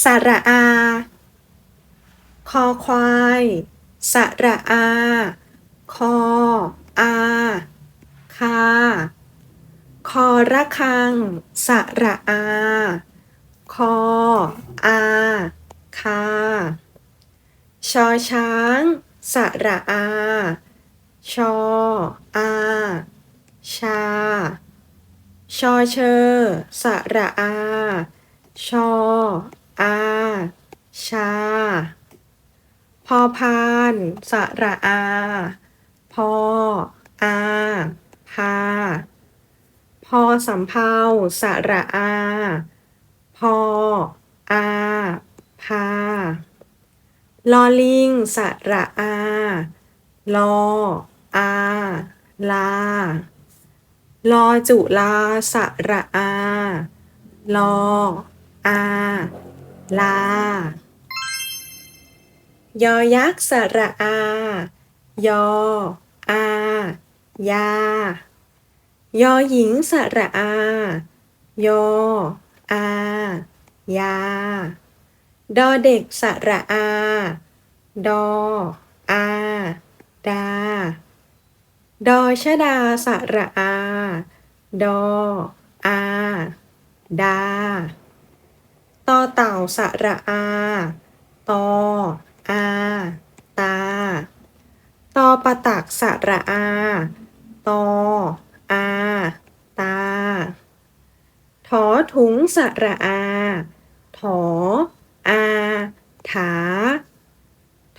สระอา คอควาย สระอา คอ อา คา คอระคัง สระอา คอ อา คา ชอช้าง สระอา ชอ อา ชา ชอเชอ สระอา ชอ อาชา พอพาน สระอา พอ อา พา พอสำเภาสระอา พอ อา พา ลอลิง สระอา ลอ อา ลา ลอจุลา สระอา ลอ อา ลา ยอยักษ์สระอา ยอ อา ยา ยอหญิงสระอา ยอ อา ยา ดอเด็กสระอา ดอ อา ดา ดอชดาสระอา ดอ อา ดาตอเต่า สระอา ตอ อา ตา ตอประตักสระอา ตอ อา ตา ถอถุงสระอา ถอ อา ถา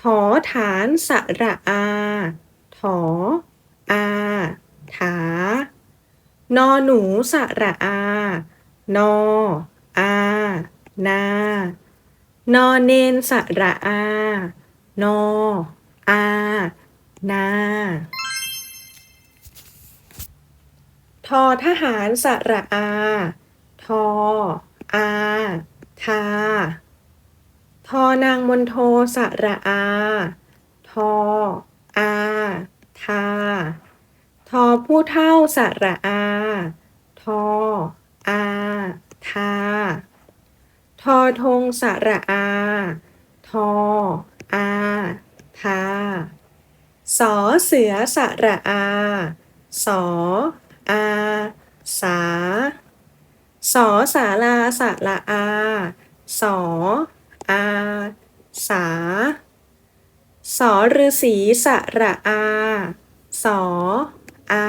ถอฐานสระอา ถอ อา ถานอหนูสระอา นออา นา นอเนนสระอา นอ อา นาทอทหารสระอา ทอ อา ทา ทอนางมนโทสระอา ทอ อา ทา ทอผู้เท่าสระอา ทอ อา ทา ทอทงสระอา ทอ อา ทา สอเสือสระอา สอ อา สา สอสาราสระอา สอ อา สา สอฤษีสระอา สอ อา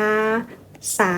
สา